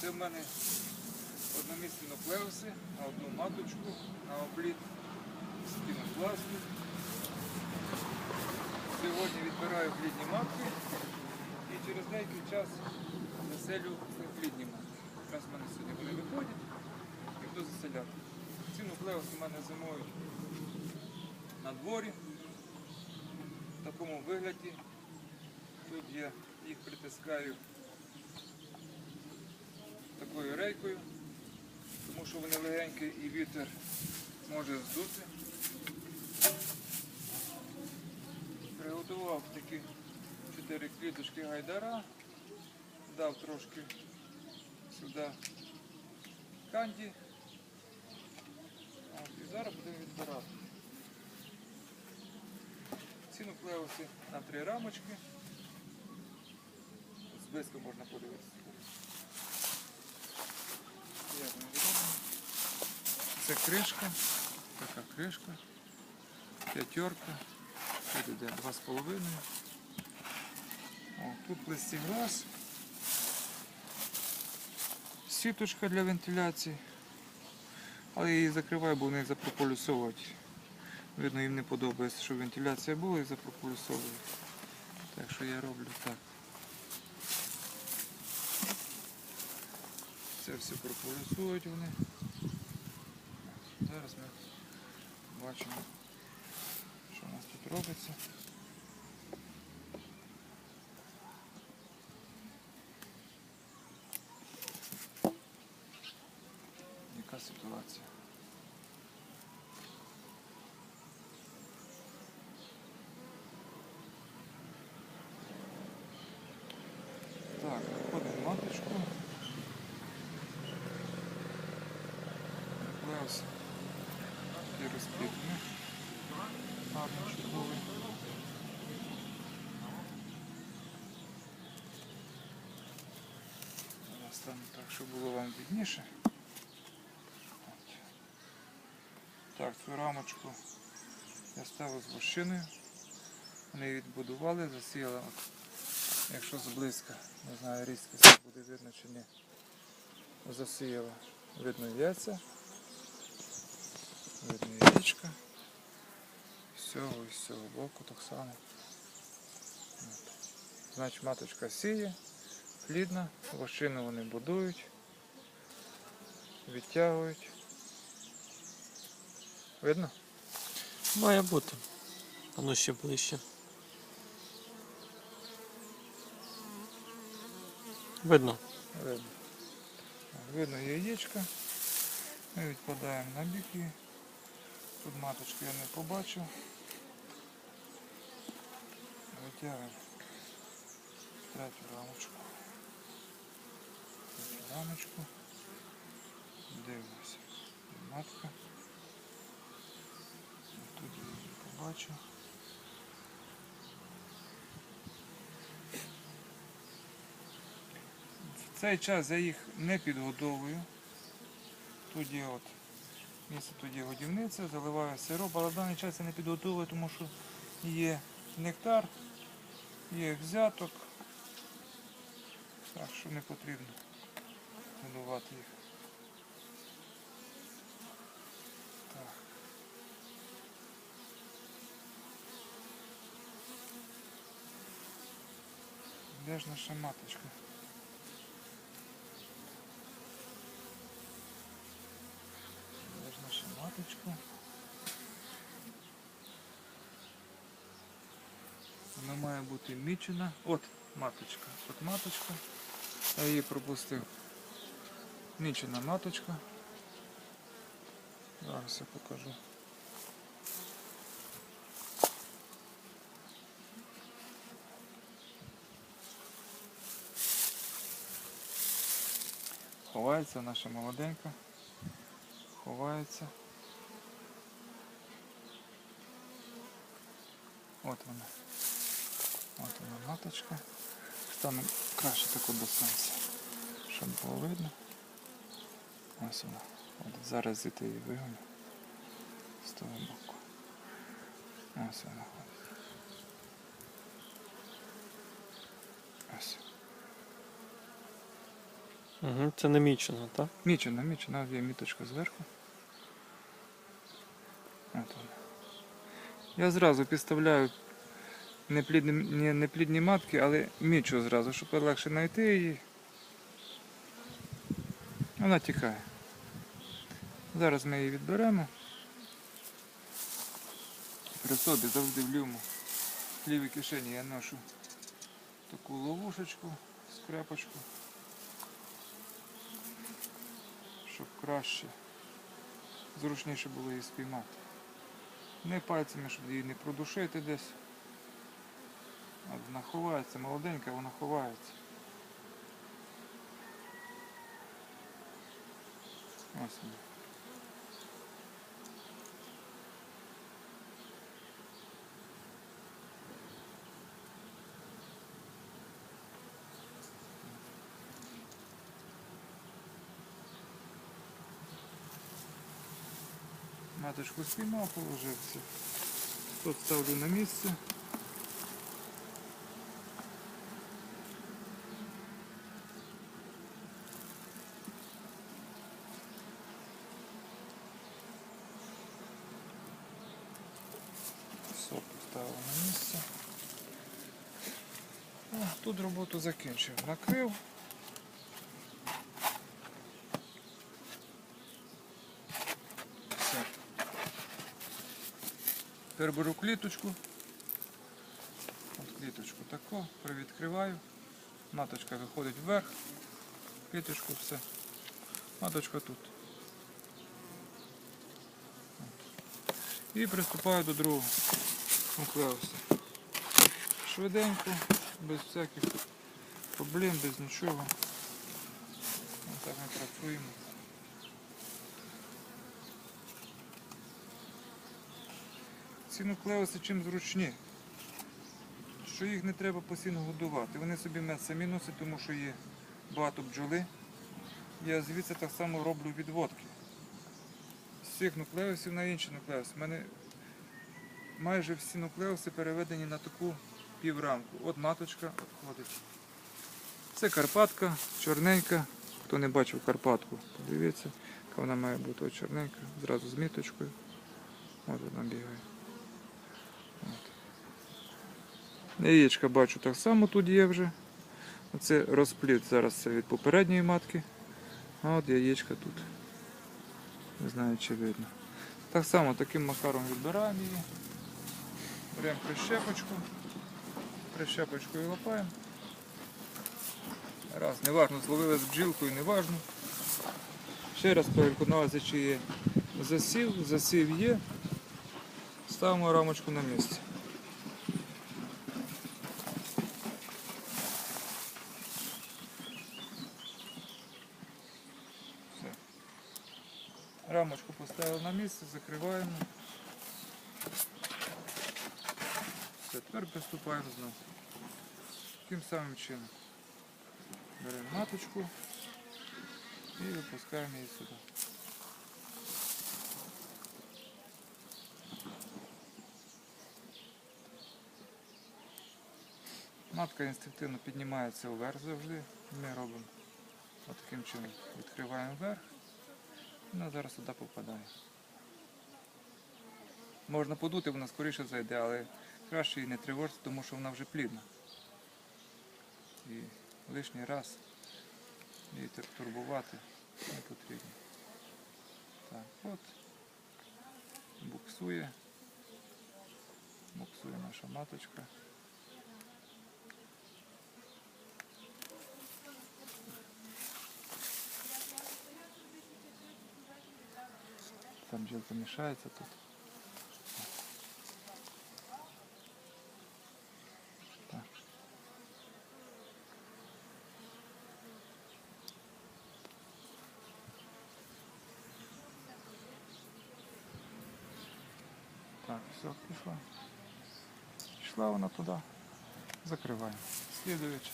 Це в мене одномісні плевси, на одну маточку, на обліт стінопласту. Сьогодні відбираю плідні матки і через деякий час заселю плідні матки. Якраз в мене сьогодні вони виходять і буду заселяти. Ці нуклеуси в мене зимують на дворі в такому вигляді. Тут я їх притискаю такою рейкою, тому що вони легенькі і вітер може здути. Приготував такі чотири кліточки гайдара, дав трошки сюди канді. І зараз будемо відбирати. Ці нуклеуси на три рамочки. Зблизько можна подивитися. Це кришка, така кришка, п'ятерка, тут половиною. О, Тут плексиглаз, сіточка для вентиляції, але я її закриваю, бо вони запрополюсовують. Видно, їм не подобається, щоб вентиляція була і запрополюсовують. Так що я роблю так. Це все прополюсують вони. Зараз ми бачимо, що у нас тут робиться. Яка ситуація? Так, виходимо маточку. Клеус. І розплідне. Гарно, чудовий. Зараз стану так, щоб було вам видніше. От. Так, цю рамочку я ставив з вощиною. Вони відбудували, засіяли. От. Якщо зблизька, не знаю, різкість буде видно чи ні. Засіяла. Видно яйця. Видно яєчка. З цього і з цього боку так само. От. Значить маточка сіє, плідна, вощину вони будують, відтягують. Видно? Має бути. Воно ще ближче. Видно. Видно. Видно яєчка. Ми відкладаємо на бік її. Тут маточки я не побачив. Витягуємо третю рамочку. Третю рамочку. Дивимося. Матка. Тут я її побачив. В цей час я їх не підгодовую. Тут є от місце є годівниця, заливаю сироп, але в даний час я не підготовую, тому що є нектар, є взяток. Так що не потрібно годувати їх. Так. Де ж наша маточка? Де ж наша маточка? Вона має бути мічена. От маточка. От маточка. Я її пропустив. Мічена маточка. Зараз я покажу. Ховається наша молоденька. Ховається. От вона. От вона маточка. Стану краще таку до сонця, щоб було видно. Ось вона. От зараз звідти її вигоню. З того боку. Ось вона ходить. Ось. Угу, це не мічено, так? Мічена, мічена, є міточка зверху. От вона. Я зразу підставляю неплідні, не, неплідні матки, але мічу зразу, щоб легше знайти її. Вона тікає. Зараз ми її відберемо. При собі завжди в лівому, в лівій кишені я ношу таку ловушечку, скрепочку. щоб краще, зручніше було її спіймати. Не пальцями, щоб її не продушити десь. Вона ховається, молоденька, вона ховається. Ось вона. Маточку спіймав, положився. Тут ставлю на місце. Все, поставив на. Тут роботу закінчив. Накрив. Все. Тепер беру кліточку. От кліточку таку, привідкриваю. Маточка виходить вверх. Кліточку все. Маточка тут. І приступаю до другого нуклеуса. Швиденько, без всяких проблем, без нічого. Ось так ми працюємо. Ці нуклеуси чим зручні, що їх не треба постійно годувати. Вони собі мед самі носять, тому що є багато бджоли. Я звідси так само роблю відводки. З цих нуклеусів на інші нуклеуси. У мене майже всі нуклеуси переведені на таку піврамку. От маточка ходить. Це Карпатка, чорненька. Хто не бачив Карпатку, подивіться, яка вона має бути От чорненька, зразу з міточкою. От вона бігає. От. Яєчка бачу так само тут є вже. Оце розпліт зараз це від попередньої матки. А от яєчка тут. Не знаю чи видно. Так само таким макаром відбираємо її. Беремо прищепочку. Прищепочкою лапаємо. Раз, неважно, зловили з бджілкою, неважно. Ще раз переконалися, чи є засів, засів є. Ставимо рамочку на місце. Рамочку поставили на місце, закриваємо. Все, тепер приступаємо знову. Таким самим чином. Беремо маточку і випускаємо її сюди. Матка інстинктивно піднімається вверх завжди. Ми робимо таким чином. Відкриваємо вверх. і Вона зараз сюди попадає. Можна подути, вона скоріше зайде, але краще її не тривожити, тому що вона вже плідна. І лишній раз її турбувати не потрібно. Так, от. Буксує. Буксує наша маточка. Там бджілка мішається тут. Так. Так, все, пішла. Вона туди. Закриваємо. Слідуючи.